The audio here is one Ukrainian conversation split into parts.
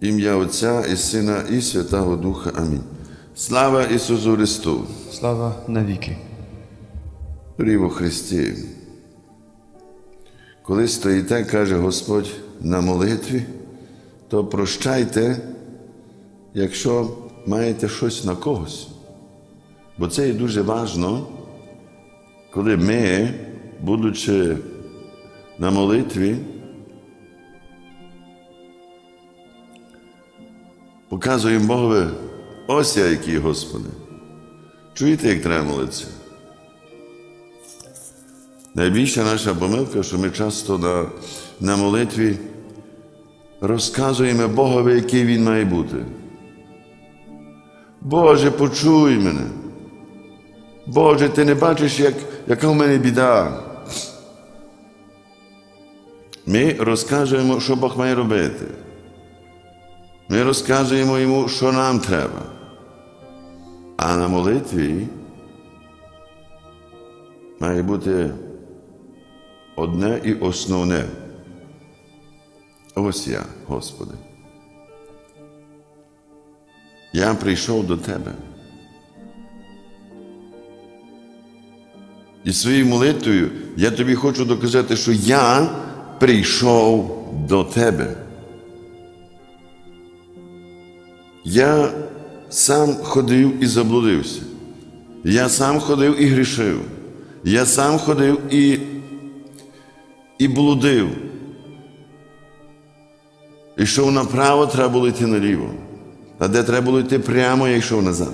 Ім'я Отця і Сина, і Святого Духа. Амінь. Слава Ісусу Христу! Слава навіки. Дорогі Христі. Коли стоїте, каже Господь на молитві, то прощайте, якщо маєте щось на когось. Бо це є дуже важно, коли ми, будучи на молитві, показуємо Богові, ось я який, Господи. Чуєте, як треба молитися? Найбільша наша помилка, що ми часто на, на молитві розказуємо Богові, який Він має бути. Боже, почуй мене. Боже, ти не бачиш, як, яка в мене біда. Ми розказуємо, що Бог має робити. Ми розказуємо йому, що нам треба. А на молитві має бути одне і основне. Ось я, Господи. Я прийшов до Тебе. І своєю молитвою я тобі хочу доказати, що я прийшов до Тебе. Я сам ходив і заблудився. Я сам ходив і грішив. Я сам ходив і, і блудив. Йшов направо, треба було йти наліво. А де треба було йти прямо, я йшов назад.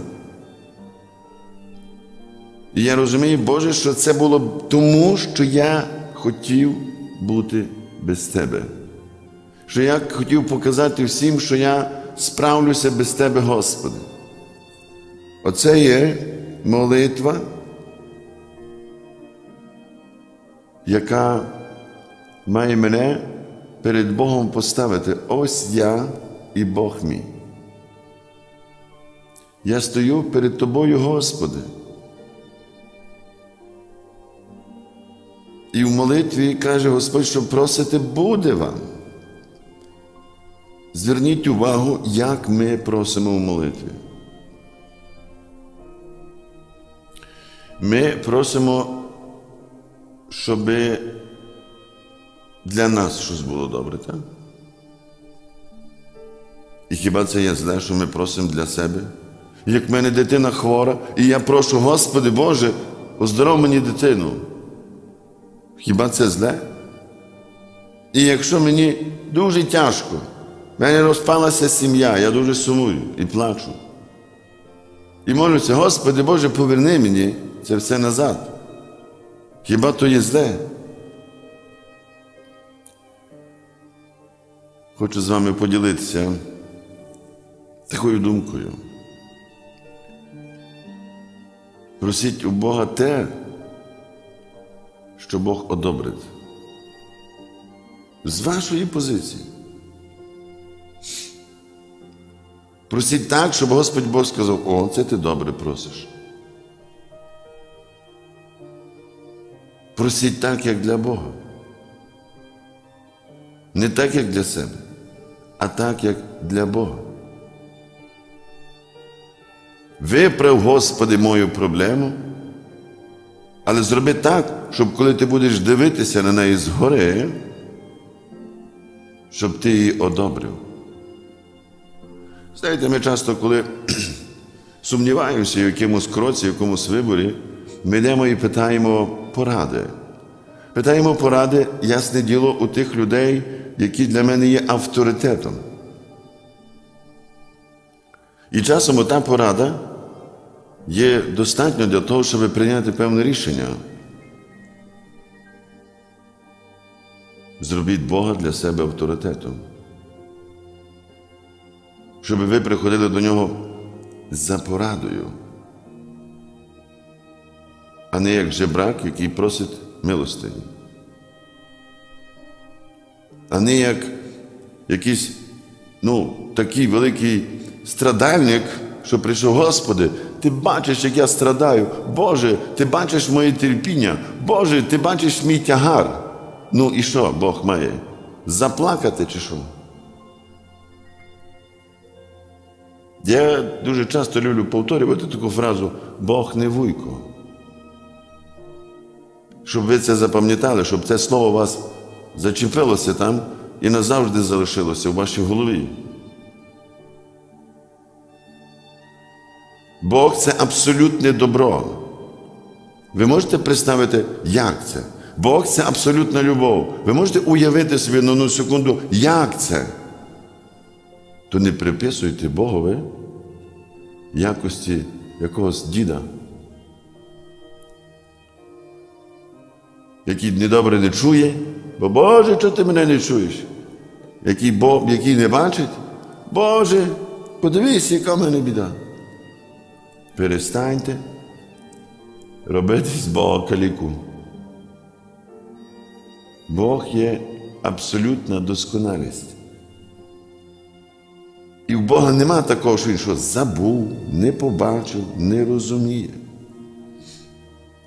І я розумію, Боже, що це було тому, що я хотів бути без Тебе. Що я хотів показати всім, що я справлюся без Тебе, Господи. Оце є молитва, яка має мене перед Богом поставити. Ось я і Бог мій. Я стою перед Тобою, Господи. І в молитві каже Господь, що просите буде вам. Зверніть увагу, як ми просимо в молитві. Ми просимо, щоб для нас щось було добре, так? І хіба це є зле, що ми просимо для себе? Як в мене дитина хвора, і я прошу, Господи Боже, оздоров мені дитину. Хіба це зле? І якщо мені дуже тяжко, в мене розпалася сім'я, я дуже сумую і плачу. І молюся, Господи Боже, поверни мені це все назад. Хіба то є зле? Хочу з вами поділитися такою думкою. Просіть у Бога те, що Бог одобрить. З вашої позиції. Просіть так, щоб Господь Бог сказав, о, це ти добре просиш. Просіть так, як для Бога. Не так, як для себе, а так, як для Бога. Виправ, Господи, мою проблему, але зроби так, щоб коли ти будеш дивитися на неї згори, щоб ти її одобрив. Знаєте, ми часто, коли сумніваємося в якомусь кроці, в якомусь виборі, ми йдемо і питаємо поради. Питаємо поради, ясне діло, у тих людей, які для мене є авторитетом. І часом та порада є достатньо для того, щоб прийняти певне рішення. Зробіть Бога для себе авторитетом. Щоб ви приходили до нього за порадою, а не як жебрак, який просить милостині. А не як якийсь ну, такий великий страдальник, що прийшов, Господи, ти бачиш, як я страдаю. Боже, ти бачиш моє терпіння. Боже, ти бачиш мій тягар. Ну і що Бог має? Заплакати чи що? Я дуже часто люблю повторювати таку фразу Бог не вуйко. Щоб ви це запам'ятали, щоб це слово вас зачепилося там і назавжди залишилося в вашій голові. Бог це абсолютне добро. Ви можете представити, як це? Бог це абсолютна любов. Ви можете уявити собі на одну секунду, як це? То не приписуйте Богові якості якогось діда, який недобре не чує, бо Боже, чого ти мене не чуєш? Який, Бог, який не бачить, Боже, подивись, яка в мене біда. Перестаньте робити з Бога каліку. Бог є абсолютна досконалість. І в Бога нема такого, що він що забув, не побачив, не розуміє.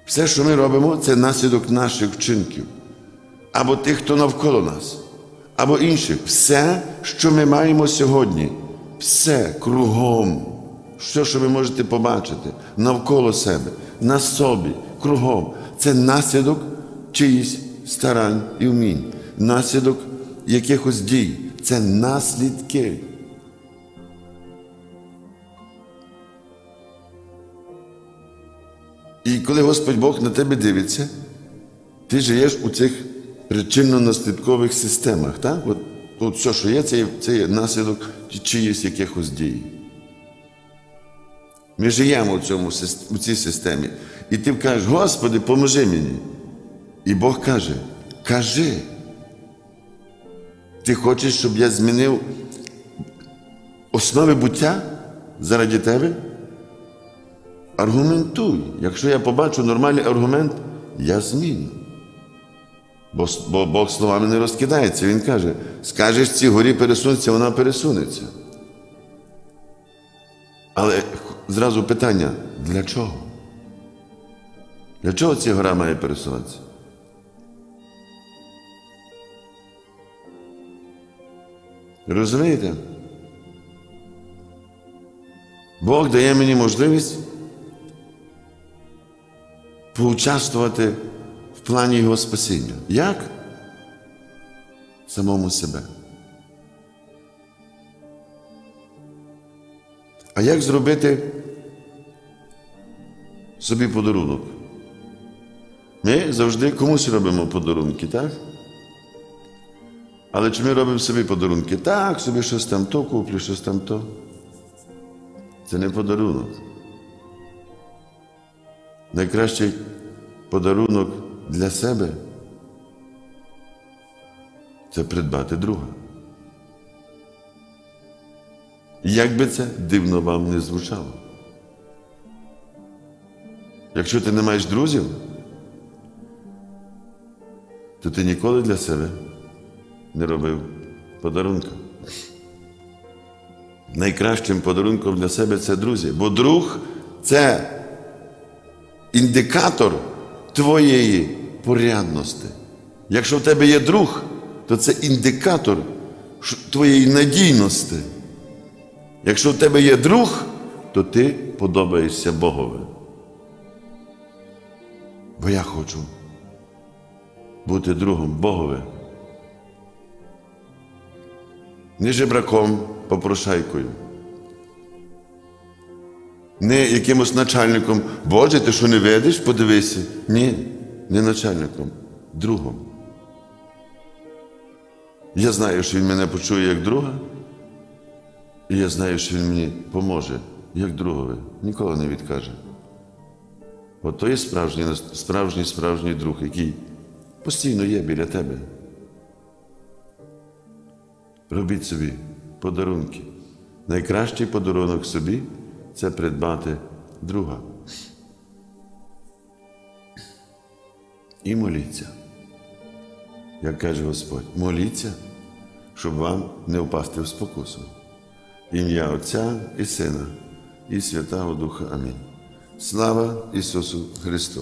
Все, що ми робимо, це наслідок наших вчинків, або тих, хто навколо нас, або інших. Все, що ми маємо сьогодні, все кругом, все, що ви можете побачити навколо себе, на собі, кругом, це наслідок чиїсь старань і вмінь, наслідок якихось дій. Це наслідки. І коли Господь Бог на тебе дивиться, ти живеш у цих причинно-наслідкових системах. Так? От, от все, що є, це є, це є наслідок чиїсь якихось дій. Ми живемо у, цьому, у цій системі. І ти кажеш, Господи, поможи мені. І Бог каже, кажи. Ти хочеш, щоб я змінив основи буття заради тебе? Аргументуй. Якщо я побачу нормальний аргумент, я зміню. Бо, бо Бог словами не розкидається. Він каже: скажеш цій горі пересунеться, вона пересунеться. Але зразу питання: для чого? Для чого ця гора має пересуватися? Розумієте? Бог дає мені можливість поучаствувати в плані Його спасіння. Як? Самому себе. А як зробити собі подарунок? Ми завжди комусь робимо подарунки, так? Але чи ми робимо собі подарунки? Так, собі щось там то куплю, щось там то. Це не подарунок. Найкращий подарунок для себе це придбати друга. Як би це дивно вам не звучало. Якщо ти не маєш друзів, то ти ніколи для себе не робив подарунка. Найкращим подарунком для себе це друзі, бо друг це індикатор твоєї порядності. Якщо в тебе є друг, то це індикатор твоєї надійності. Якщо в тебе є друг, то ти подобаєшся Богові. Бо я хочу бути другом Богові. Не жебраком, попрошайкою. Не якимось начальником. Боже, ти що не видиш, подивися. Ні, не начальником, другом. Я знаю, що він мене почує як друга, і я знаю, що він мені поможе, як другові. Ніколи не відкаже. От то є справжній, справжній, справжній друг, який постійно є біля тебе. Робіть собі подарунки. Найкращий подарунок собі це придбати друга. І моліться. Як каже Господь, моліться, щоб вам не впасти в спокусу. Ім'я Отця і Сина, і Святого Духа. Амінь. Слава Ісусу Христу!